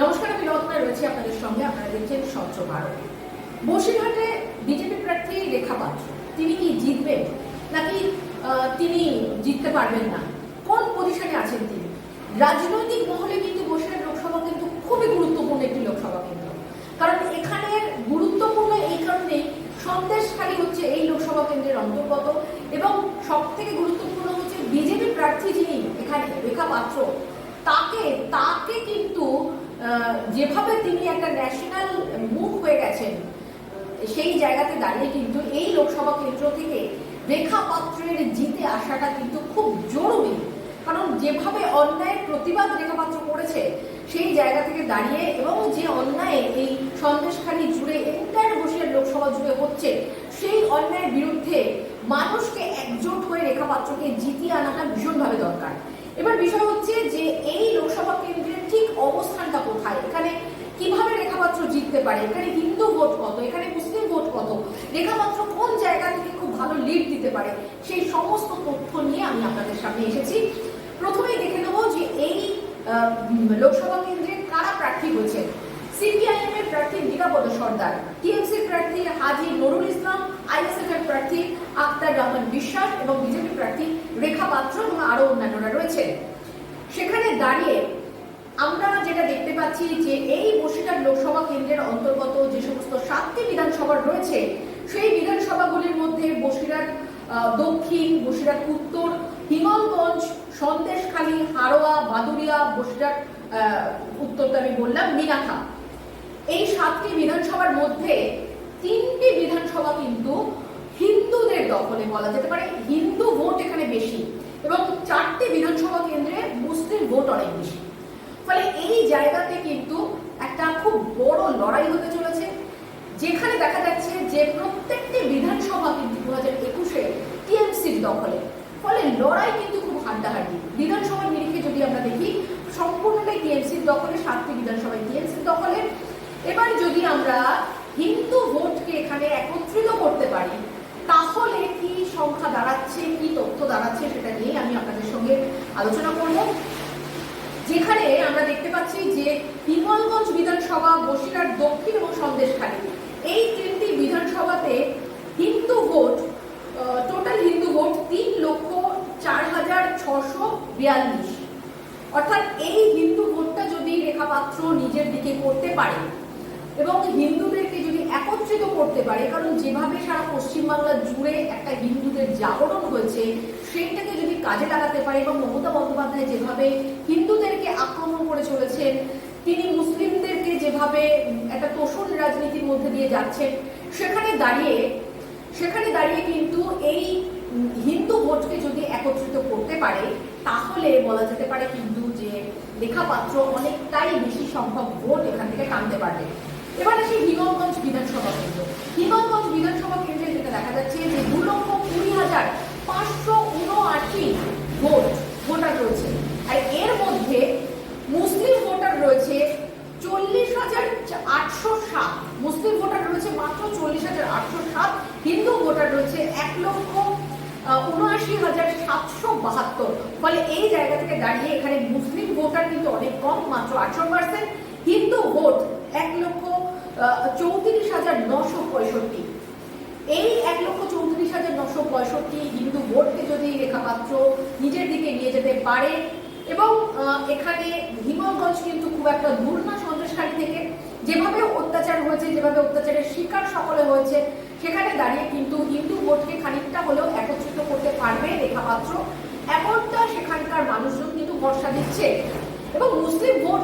নমস্কার, আমি রত্না রয়েছি আপনাদের সঙ্গে। আপনারা দেখছেন স্বচ্ছ ভারত। বসিরহাটে বিজেপি প্রার্থী রেখা পাত্র। তিনি কি জিতবেন? নাকি তিনি জিততে পারবেন না? কোন পজিশনে আছেন তিনি? রাজনৈতিক মহলে কিন্তু বসিরহাট লোকসভা কিন্তু খুবই গুরুত্বপূর্ণ একটি লোকসভা কেন্দ্র। কারণ এখানে গুরুত্বপূর্ণ এই কারণেই সন্দেশখালী হচ্ছে এই লোকসভা কেন্দ্রের অন্তর্গত এবং সব থেকে গুরুত্বপূর্ণ হচ্ছে বিজেপি প্রার্থী যিনি, এখানে রেখা পাত্র, তাকে তাকে কিন্তু যেভাবে তিনি একটা ন্যাশনাল মুখ হয়ে গেছেন, সেই জায়গাতে দাঁড়িয়ে কিন্তু এই লোকসভা কেন্দ্র থেকে রেখা পাত্রের জিতে আসাটা কিন্তু খুব জরুরি। কারণ যেভাবে অন্যায়ের প্রতিবাদ রেখা পাত্র করেছে, সেই জায়গা থেকে দাঁড়িয়ে এবং যে অন্যায় এই সন্দেশখালী জুড়ে এন্টায়ার বসিরহাট লোকসভা জুড়ে হচ্ছে, সেই অন্যায়ের বিরুদ্ধে মানুষকে একজোট হয়ে রেখা পাত্রকে জিতিয়ে আনাটা ভীষণভাবে দরকার। এবার বিষয় হচ্ছে যে এই লোকসভা কেন্দ্রের ঠিক অবস্থানটা কোথায়? এখানে কীভাবে রেখাপাত্র জিততে পারে? এখানে হিন্দু ভোট কত? এখানে মুসলিম ভোট কত? রেখাপাত্র কোন জায়গা থেকে খুব ভালো লিড দিতে পারে? সেই সমস্ত তথ্য নিয়ে আমি আপনাদের সামনে এসেছি। প্রথমেই দেখে নেব যে এই লোকসভা কেন্দ্রে কারা প্রার্থী হয়েছে? সিপিআইএম এর প্রার্থী নিরাপদ সর্দার টিএমসির প্রার্থী হাজি নুরুল ইসলাম আইএসএফ এর প্রার্থী আক্তার রহমান বিশ্বাস এবং বিজেপি প্রার্থী রেখা পাত্র এবং আরও অন্যান্যরা রয়েছে। সেখানে দাঁড়িয়ে আমরা যেটা দেখতে পাচ্ছি যে এই বসিরহাট লোকসভা কেন্দ্রের অন্তর্গত যে সমস্ত সাতটি বিধানসভা রয়েছে, সেই বিধানসভাগুলির মধ্যে বসিরহাট দক্ষিণ, বসিরহাট উত্তর হিঙ্গলগঞ্জ সন্দেশখালী হারোয়া বাদুরিয়া বসিরহাট উত্তরটা আমি বললাম মিনাখা এই সাতটি বিধানসভার মধ্যে তিনটি বিধানসভা কিন্তু হিন্দুদের দখলে বলা যেতে পারে। হিন্দু ভোট এখানে বেশি এবং চারটি বিধানসভা কেন্দ্রে মুসলিম ভোট অনেক বেশি। ফলে এই জায়গাতে কিন্তু একটা খুব বড় লড়াই হতে চলেছে। যেখানে দেখা যাচ্ছে যে প্রত্যেকটি বিধানসভা কিন্তু দু হাজার একুশে টিএমসির দখলে। ফলে লড়াই কিন্তু খুব হাড্ডাহাড্ডি। বিধানসভার নিরিখে যদি আমরা দেখি, সম্পূর্ণটাই টিএমসির দখলে, সাতটি বিধানসভায় টিএমসির দখলে। এবার যদি আমরা হিন্দু ভোটকে এখানে একত্রিত করতে পারি, তাহলে কি সংখ্যা দাঁড়াচ্ছে, কি তথ্য দাঁড়াচ্ছে সেটা নিয়ে আমি আপনাদের সঙ্গে আলোচনা করব। যেখানে আমরা দেখতে পাচ্ছি যে হিঙ্গলগঞ্জ বিধানসভা, বসিরহাট, দক্ষিণ এবং সন্দেশখালী এই তিনটি বিধানসভাতে Hindu vote total Hindu vote তিন লক্ষ চার হাজার ছশো বিয়াল্লিশ। অর্থাৎ এই হিন্দু ভোটটা যদি রেখাপাত্র নিজের দিকে করতে পারে এবং হিন্দুদেরকে যদি একত্রিত করতে পারে, কারণ যেভাবে সারা পশ্চিমবাংলা জুড়ে একটা হিন্দুদের জাগরণ হয়েছে সেইটাকে যদি কাজে লাগাতে পারে এবং মমতা বন্দ্যোপাধ্যায় যেভাবে হিন্দুদেরকে আক্রমণ করে চলেছেন, তিনি মুসলিমদেরকে যেভাবে একটা তোষণ রাজনীতির মধ্যে দিয়ে যাচ্ছেন, সেখানে দাঁড়িয়ে সেখানে দাঁড়িয়ে কিন্তু এই হিন্দু ভোটকে যদি একত্রিত করতে পারে, তাহলে বলা যেতে পারে কিন্তু যে লেখাপাত্র অনেকটাই বেশি সংখ্যক ভোট এখান থেকে টানতে পারবে। এবার আসি হিঙ্গলগঞ্জ বিধানসভা কেন্দ্র। হিঙ্গলগঞ্জ বিধানসভা কেন্দ্রে যেটা দেখা যাচ্ছে যে দু লক্ষ কুড়ি হাজার পাঁচশো উনআশি ভোট ভোটার রয়েছে আর এর মধ্যে মুসলিম ভোটার রয়েছে চল্লিশ হাজার আটশো সাত মুসলিম ভোটার রয়েছে মাত্র চল্লিশ হাজার আটশো সাত হিন্দু ভোটার রয়েছে এক লক্ষ উনআশি হাজার সাতশো বাহাত্তর ফলে এই জায়গা থেকে দাঁড়িয়ে এখানে ভোটার কিন্তু অনেক কম, মাত্র আঠারো পার্সেন্ট হিন্দু ভোট এক লক্ষ চৌত্রিশ হাজার নশো পঁয়ষট্টি। এই এক লক্ষ চৌত্রিশ হাজার নশো পঁয়ষট্টি হিন্দু ভোটকে যদি রেখাপাত্র নিজের দিকে নিয়ে যেতে পারে, এবং এখানে হিমগঞ্জ কিন্তু খুব একটা দূর না সন্দেশখালী থেকে যেভাবে অত্যাচার হয়েছে, যেভাবে অত্যাচারের শিকার সকলে হয়েছে, সেখানে দাঁড়িয়ে কিন্তু হিন্দু ভোটকে খানিকটা হলেও একত্রিত করতে পারবে রেখাপাত্র। এমনটা সেখানকার মানুষজন কিন্তু ভরসা দিচ্ছে। এবং মুসলিম ভোট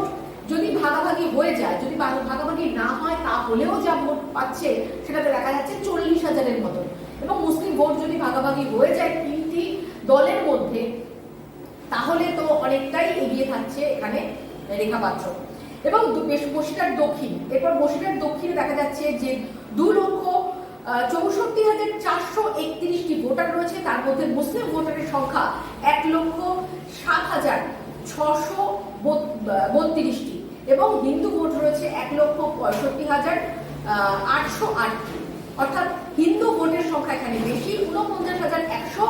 যদি ভাগাভাগি হয়ে যায়, যদি ভাগাভাগি না হয়, তাহলেও যা ভোট পাচ্ছে সেটাতে দেখা যাচ্ছে চল্লিশ হাজারের মতন এবং মুসলিম ভোট যদি ভাগাভাগি হয়ে যায় তিনটি দলের মধ্যে, তাহলে তো অনেকটাই এগিয়ে থাকছে এখানে রেখাপাত্র এবং দু- বেশ বসিরহাট দক্ষিণ, এরপর বসিরহাট দক্ষিণে দেখা যাচ্ছে যে দু লক্ষ চৌষট্টি হাজার চারশো একত্রিশটি ভোটার রয়েছে, তার মধ্যে মুসলিম ভোটারের সংখ্যা এক লক্ষ সাত হাজার ছশো বত্রিশটি এবং হিন্দু ভোট রয়েছে এক লক্ষ পঁয়ষট্টি হাজার আটশো আটটি। অর্থাৎ হিন্দু ভোটের সংখ্যা এখানে বেশি উনপঞ্চাশ হাজার একশো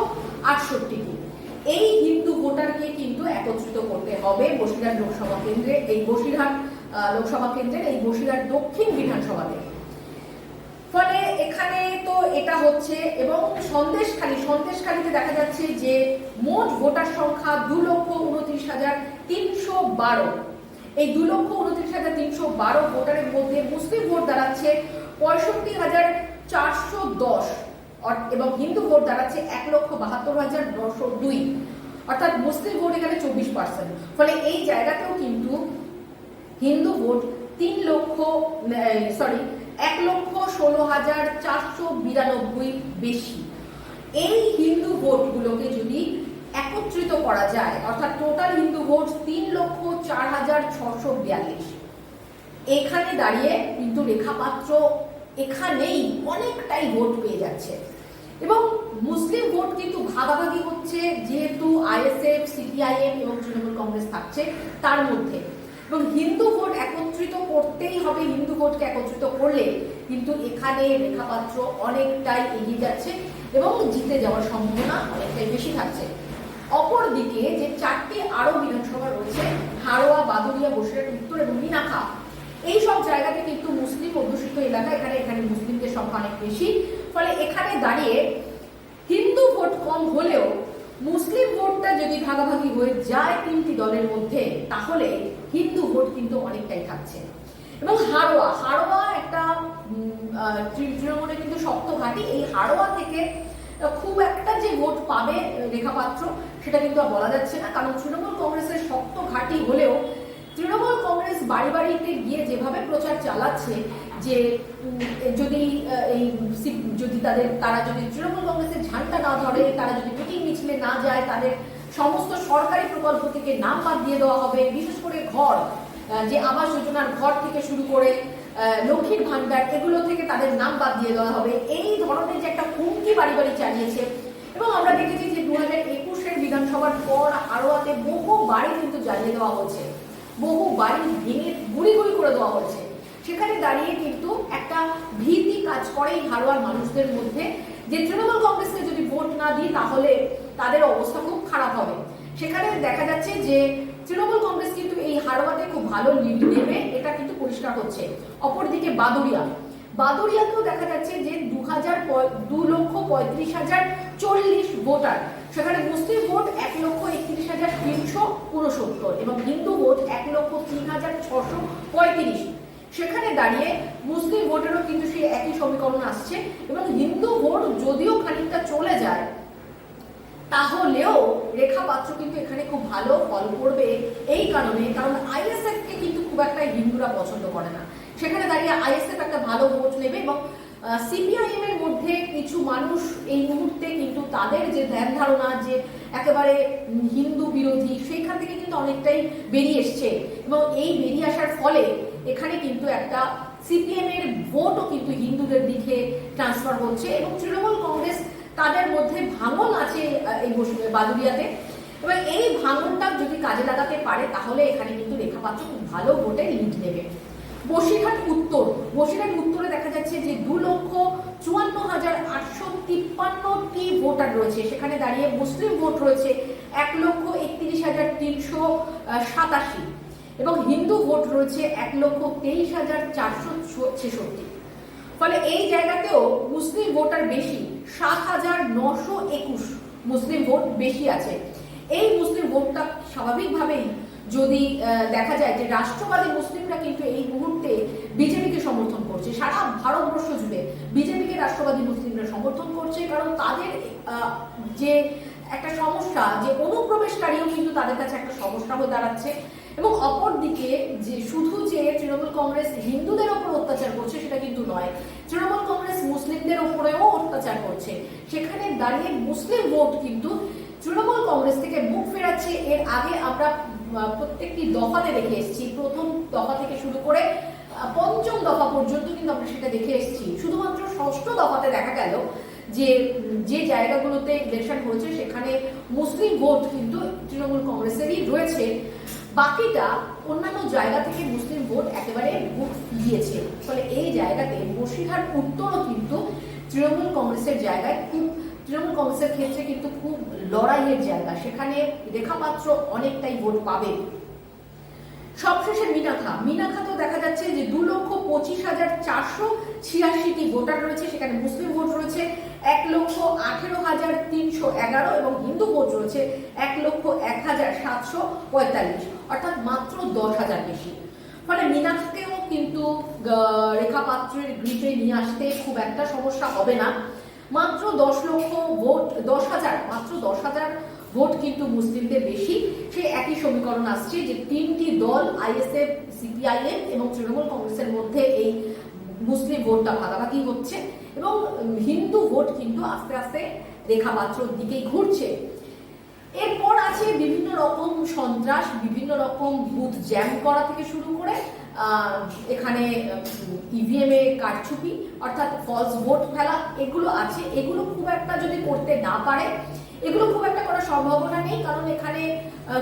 আটষট্টিটি। এই হিন্দু ভোটারকে কিন্তু একত্রিত করতে হবে বসিরহাট লোকসভা কেন্দ্রে, এই বসিরহাট লোকসভা কেন্দ্রের এই বসিরহাট দক্ষিণ বিধানসভাতে। ফলে এখানে তো এটা হচ্ছে এবং সন্দেশখালী, সন্দেশখালীতে দেখা যাচ্ছে যে মোট ভোটার সংখ্যা দু লক্ষ উনত্রিশ হাজার তিনশো বারো। এই দু লক্ষ উনত্রিশ হাজার তিনশো বারো ভোটারের মধ্যে মুসলিম ভোট দাঁড়াচ্ছে পঁয়ষট্টি হাজার চারশো দশ। এবং হিন্দু ভোট দাঁড়াচ্ছে এক লক্ষ বাহাত্তর হাজার নশো দুই। অর্থাৎ মুসলিম ভোট এখানে চব্বিশ পার্সেন্ট। ফলে এই জায়গাতেও কিন্তু হিন্দু ভোট তিন লক্ষ সরি এক লক্ষ ষোলো হাজার চারশো বিরানব্বই বেশি। এই হিন্দু ভোটগুলোকে যদি একত্রিত করা যায়, অর্থাৎ টোটাল হিন্দু ভোট তিন লক্ষ চার হাজার ছশো বিয়াল্লিশ। এখানে দাঁড়িয়ে কিন্তু রেখাপাত্র এখানেই অনেকটাই ভোট পেয়ে যাচ্ছে। এবং মুসলিম ভোট কিন্তু ভাগাভাগি হচ্ছে, যেহেতু আইএসএফ, সিপিআইএম এবং তৃণমূল কংগ্রেস থাকছে, তার মধ্যে। এবং হিন্দু ভোট একত্রিত করতেই হবে, হিন্দু ভোটকে একত্রিত করলে কিন্তু এখানে রেখাপাত্র অনেকটাই এগিয়ে যাচ্ছে এবং জিতে যাওয়ার সম্ভাবনা অনেকটাই বেশি থাকছে। অপরদিকে যে চারটি আরও বিধানসভা রয়েছে হাড়োয়া বাদুরিয়া বসিরহাট, উত্তর এবং মিনাখা এই সব জায়গাতে কিন্তু মুসলিম অধ্যুষিত এলাকা এখানে এখানে মুসলিমদের সংখ্যা অনেক বেশি। ফলে এখানে দাঁড়িয়ে হিন্দু ভোট কম হলেও মুসলিম ভোটটা যদি ভাগাভাগি হয়ে যায় তিনটি দলের মধ্যে, তাহলে হিন্দু ভোট কিন্তু অনেকটাই থাকছে। এবং হাড়োয়া হাড়োয়া একটা তৃণমূলের কিন্তু শক্ত ঘাঁটি। এই হাড়োয়া থেকে খুব একটা যে ভোট পাবে রেখাপাত্র, সেটা কিন্তু আর বলা যাচ্ছে না। কারণ তৃণমূল কংগ্রেসের শক্ত ঘাঁটি হলেও, তৃণমূল কংগ্রেস বাড়ি বাড়িতে গিয়ে যেভাবে প্রচার চালাচ্ছে যে যদি এই যদি তাদের, তারা যদি তৃণমূল কংগ্রেসের ঝান্ডা না ধরে, তারা যদি মিটিং মিছিলে না যায়, তাদের সমস্ত সরকারি প্রকল্প থেকে নাম বাদ দিয়ে দেওয়া হবে, বিশেষ করে ঘর যে আবাস যোজনার ঘর থেকে শুরু করে লক্ষ্মীর ভান্ডার এগুলো থেকে তাদের নাম বাদ দিয়ে দেওয়া হবে। এই ধরনের যে একটা হুমকি বাড়ি বাড়ি চালিয়েছে, এবং আমরা দেখেছি যে দু হাজার একুশের বিধানসভার পর আরোয়াতে বহু বাড়ি কিন্তু জ্বালিয়ে দেওয়া হয়েছে। বহু বাড়ি ভেঙে গুড়ি গুড়ি করে দেওয়া হয়েছে। সেখানে দাঁড়িয়ে কিন্তু একটা ভীতি কাজ করে এই হারোয়ার মানুষদের মধ্যে। যে তৃণমূল কংগ্রেসকে যদি ভোট না দিই, তাহলে তাদের অবস্থা খুব খারাপ হবে। সেখানে দেখা যাচ্ছে যে তৃণমূল কংগ্রেস কিন্তু এই হারোয়াতে খুব ভালো লিড নেবে, এটা কিন্তু পরিষ্কার হচ্ছে। অপরদিকে বাদুরিয়া বাদুরিয়াতেও দেখা যাচ্ছে যে দু হাজার দু লক্ষ পঁয়ত্রিশ হাজার চল্লিশ ভোটার। সেখানে মুসলিম ভোট এক লক্ষ একত্রিশ হাজার তিনশো উনসত্তর এবং হিন্দু ভোট এক লক্ষ তিন হাজার ছশো পঁয়ত্রিশ। সেখানে দাঁড়িয়ে মুসলিম ভোটেরও কিন্তু সেই একই সমীকরণ আসছে এবং হিন্দু ভোট যদিও খানিকটা চলে যায়, তাহলেও রেখা পাত্র কিন্তু এখানে খুব ভালো ফল করবে এই কারণে, কারণ আইএসএফ কে কিন্তু খুব একটা হিন্দুরা পছন্দ করে না। সেখানে দাঁড়িয়ে আইএসএফ একটা ভালো ভোট নেবে এবং সিপিআইএম এর মধ্যে কিছু মানুষ এই মুহূর্তে কিন্তু তাদের যে ধ্যান ধারণা যে একেবারে হিন্দু বিরোধী, সেইখান থেকে কিন্তু অনেকটাই বেরিয়ে এসছে এবং এই বেরিয়ে আসার ফলে এখানে কিন্তু একটা সিপিএম এর ভোটও কিন্তু হিন্দুদের দিকে ট্রান্সফার হচ্ছে এবং তৃণমূল কংগ্রেস তাদের মধ্যে ভাঙন আছে এই বসু- বাদুরিয়াতে এবার এই ভাঙনটা যদি কাজে লাগাতে পারে, তাহলে এখানে কিন্তু রেখাপাত্র খুব ভালো ভোটে লিড নেবে। বসিরহাট উত্তর। বসিরহাট উত্তরে দেখা যাচ্ছে যে দু লক্ষ চুয়ান্ন হাজার আটশো তিপ্পান্নটি ভোটার রয়েছে। সেখানে দাঁড়িয়ে মুসলিম ভোট রয়েছে এক লক্ষ একত্রিশ হাজার তিনশো সাতাশি। এবং হিন্দু ভোট রয়েছে এক লক্ষ তেইশ হাজার চারশো ছেষট্টি। ফলে এই জায়গাতেও মুসলিম ভোটার বেশি, সাত হাজার নশো একুশ মুসলিম ভোট বেশি আছে। এই মুসলিম ভোটটা স্বাভাবিকভাবেই যদি দেখা যায় যে রাষ্ট্রবাদী মুসলিমরা কিন্তু এই মুহূর্তে বিজেপিকে সমর্থন করছে। সারা ভারতবর্ষ জুড়ে বিজেপিকে রাষ্ট্রবাদী মুসলিমরা সমর্থন করছে কারণ তাদের যে একটা সমস্যা, যে অনুপ্রবেশকারীও কিন্তু তাদের কাছে একটা সমস্যা হয়ে দাঁড়াচ্ছে। এবং অপরদিকে যে শুধু যে তৃণমূল কংগ্রেস হিন্দুদের ওপর অত্যাচার করছে সেটা কিন্তু নয়, তৃণমূল কংগ্রেস মুসলিমদের ওপরেও অত্যাচার করছে। সেখানে দাঁড়িয়ে মুসলিম ভোট কিন্তু তৃণমূল কংগ্রেস থেকে মুখ ফেরাচ্ছে। এর আগে আমরা প্রত্যেকটি দফাতে দেখে এসেছি। প্রথম দফা থেকে শুরু করে পঞ্চম দফা পর্যন্ত কিন্তু আমরা সেটা দেখে এসেছি। শুধুমাত্র ষষ্ঠ দফাতে দেখা গেল যে যে জায়গাগুলোতে ইলেকশন হয়েছে, সেখানে মুসলিম ভোট কিন্তু তৃণমূল কংগ্রেসেরই রয়েছে। বাকিটা অন্যান্য জায়গা থেকে মুসলিম ভোট একেবারে ভোট ফিরিয়েছে ফলে এই জায়গাতে বসিরহাট উত্তরও কিন্তু তৃণমূল কংগ্রেসের জায়গায় খুব তৃণমূল কংগ্রেসের ক্ষেত্রে কিন্তু খুব লড়াইয়ের জায়গা। সেখানে রেখাপাত্র অনেকটাই ভোট পাবে। সবশেষে মিনাখা মিনাখাতেও হাজার চারশো ছিয়াশিটি ভোটার রয়েছে। সেখানে মুসলিম ভোট রয়েছে। এক লক্ষ আঠেরো হাজার তিনশো এগারো এবং হিন্দু ভোট রয়েছে এক লক্ষ এক হাজার সাতশো পঁয়তাল্লিশ, অর্থাৎ মাত্র দশ হাজার বেশি। ফলে মীনাক্ষীকেও কিন্তু রেখা পাত্রের নিয়ে আসতে খুব একটা সমস্যা হবে না। মাত্র দশ লক্ষ ভোট, দশ হাজার, মাত্র দশ হাজার ভোট কিন্তু মুসলিমদের বেশি। সেই একই সমীকরণ আসছে যে তিনটি দল, আইএসএফ, সিপিআইএম এবং তৃণমূল কংগ্রেসের মধ্যে এই মুসলিম ভোটটা ভাগাভাগি হচ্ছে এবং হিন্দু ভোট কিন্তু আস্তে আস্তে রেখা পাত্রর দিকেই ঘুরছে। এরপর আছে বিভিন্ন রকম সন্ত্রাস, বিভিন্ন রকম বুথ জ্যাম করা থেকে শুরু করে এখানে ইভিএম এ কারচুপি, অর্থাৎ ফলস ভোট ফেলা, এগুলো আছে। এগুলো খুব একটা যদি করতে না পারে, এগুলো খুব একটা করার সম্ভাবনা নেই, কারণ এখানে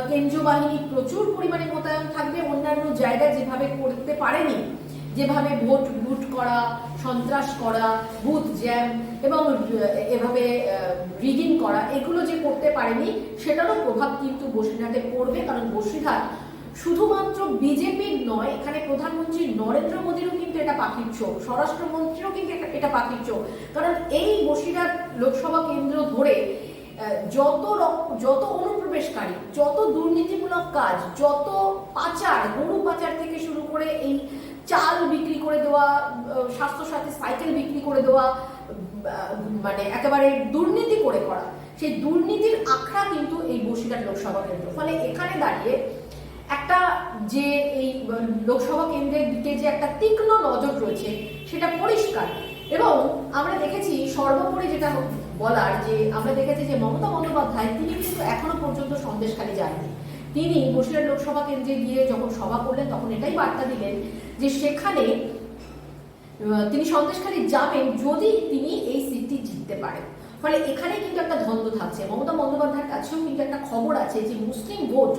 কেন্দ্রীয় বাহিনী প্রচুর পরিমাণে মোতায়েন থাকবে, অন্যান্য জায়গায় যেভাবে করতে পারেনি। যেভাবে ভোট লুট করা, সন্ত্রাস করা, বুথ জ্যাম এবং এভাবে রিগিং করা, এগুলো যে করতে পারেনি, সেটারও প্রভাব কিন্তু বসিরহাটে পড়বে। কারণ বসিরহাট শুধুমাত্র বিজেপির নয়, এখানে প্রধানমন্ত্রী নরেন্দ্র মোদীরও কিন্তু এটা পাখির চোখ স্বরাষ্ট্রমন্ত্রীও কিন্তু এটা- পাখির চোখ। কারণ এই বসিরহাট লোকসভা কেন্দ্র ধরে যত যত অনুপ্রবেশকারী, যত দুর্নীতিমূলক কাজ, যত পাচার, গরু পাচার থেকে শুরু করে এই চাল বিক্রি করে দেওয়া স্বাস্থ্যসাথী সাইকেল বিক্রি করে দেওয়া মানে একেবারে দুর্নীতি করে করা। সেই দুর্নীতির আখড়া কিন্তু এই বসিরহাট লোকসভা কেন্দ্র। ফলে এখানে দাঁড়িয়ে একটা যে এই লোকসভা কেন্দ্রের দিকে যে একটা তীক্ষ্ণ নজর রয়েছে, সেটা পরিষ্কার। এবং আমরা দেখেছি সর্বোপরি যেটা বলার যে, আমরা দেখেছি যে মমতা বন্দ্যোপাধ্যায়, তিনি কিন্তু এখনও পর্যন্ত সন্দেশখালী যাননি। তিনি বসিরহাট লোকসভা কেন্দ্রে গিয়ে যখন সভা করলেন, তখন এটাই বার্তা দিলেন যে সেখানে তিনি সন্দেশখালী যাবেন যদি তিনি এই সিটটি জিততে পারেন। ফলে এখানে কিন্তু একটা দ্বন্দ্ব থাকছে। মমতা বন্দ্যোপাধ্যায়ের কাছেও কিন্তু একটা খবর আছে যে মুসলিম ভোট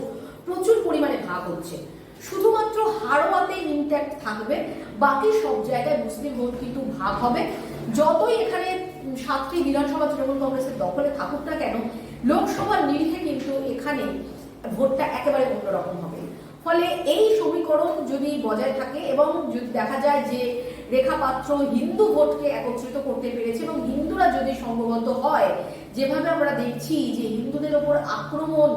প্রচুর পরিমাণে ভাগ হচ্ছে। শুধুমাত্র হাড়োয়াতে ইনট্যাক্ট থাকবে, বাকি সব জায়গায় মুসলিম ভোট কিন্তু ভাগ হবে। যতই এখানে সাতটি বিধানসভা তৃণমূল কংগ্রেসের দখলে থাকুক না কেন, লোকসভার নিরিখে কিন্তু এখানে ভোটটা একেবারে অন্যরকম হবে। ফলে এই সমীকরণ যদি বজায় থাকে এবং যদি দেখা যায় যে রেখা পাত্র হিন্দু ভোটকে একত্রিত করতে পেরেছে এবং হিন্দুরা যদি সম্ভবত হয়, যেভাবে আমরা দেখছি যে হিন্দুদের ওপর আক্রমণ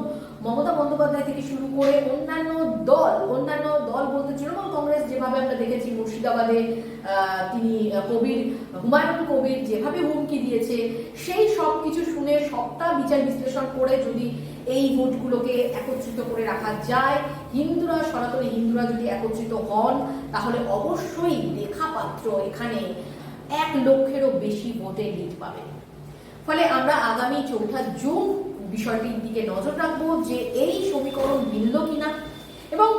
মমতা বন্দ্যোপাধ্যায় থেকে শুরু করে অন্যান্য দল অন্যান্য দল বলতে তৃণমূল কংগ্রেস যেভাবে আমরা দেখেছি মুর্শিদাবাদে তিনি কবির, হুমায়ুন কবির যেভাবে হুমকি দিয়েছে, সেই সব কিছু শুনে সবটা বিচার বিশ্লেষণ করে যদি এই ভোটগুলোকে একত্রিত করে রাখা যায়। হিন্দুরা, সনাতনী হিন্দুরা যদি একত্রিত হন, তাহলে অবশ্যই রেখা পাত্র এখানে এক লক্ষেরও বেশি ভোটে লিড পাবে। ফলে আমরা আগামী চৌঠা জুন বিষয়টির দিকে নজর রাখব যে এই সমীকরণ মিলল কিনা এবং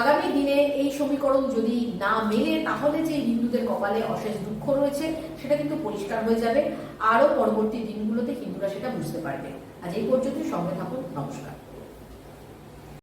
আগামী দিনে এই সমীকরণ যদি না মেলে, তাহলে যে হিন্দুদের কপালে অশেষ দুঃখ রয়েছে, সেটা কিন্তু পরিষ্কার হয়ে যাবে। আরও পরবর্তী দিনগুলোতে হিন্দুরা সেটা বুঝতে পারবে। আজ এই পর্যন্ত সঙ্গে থাকুন নমস্কার।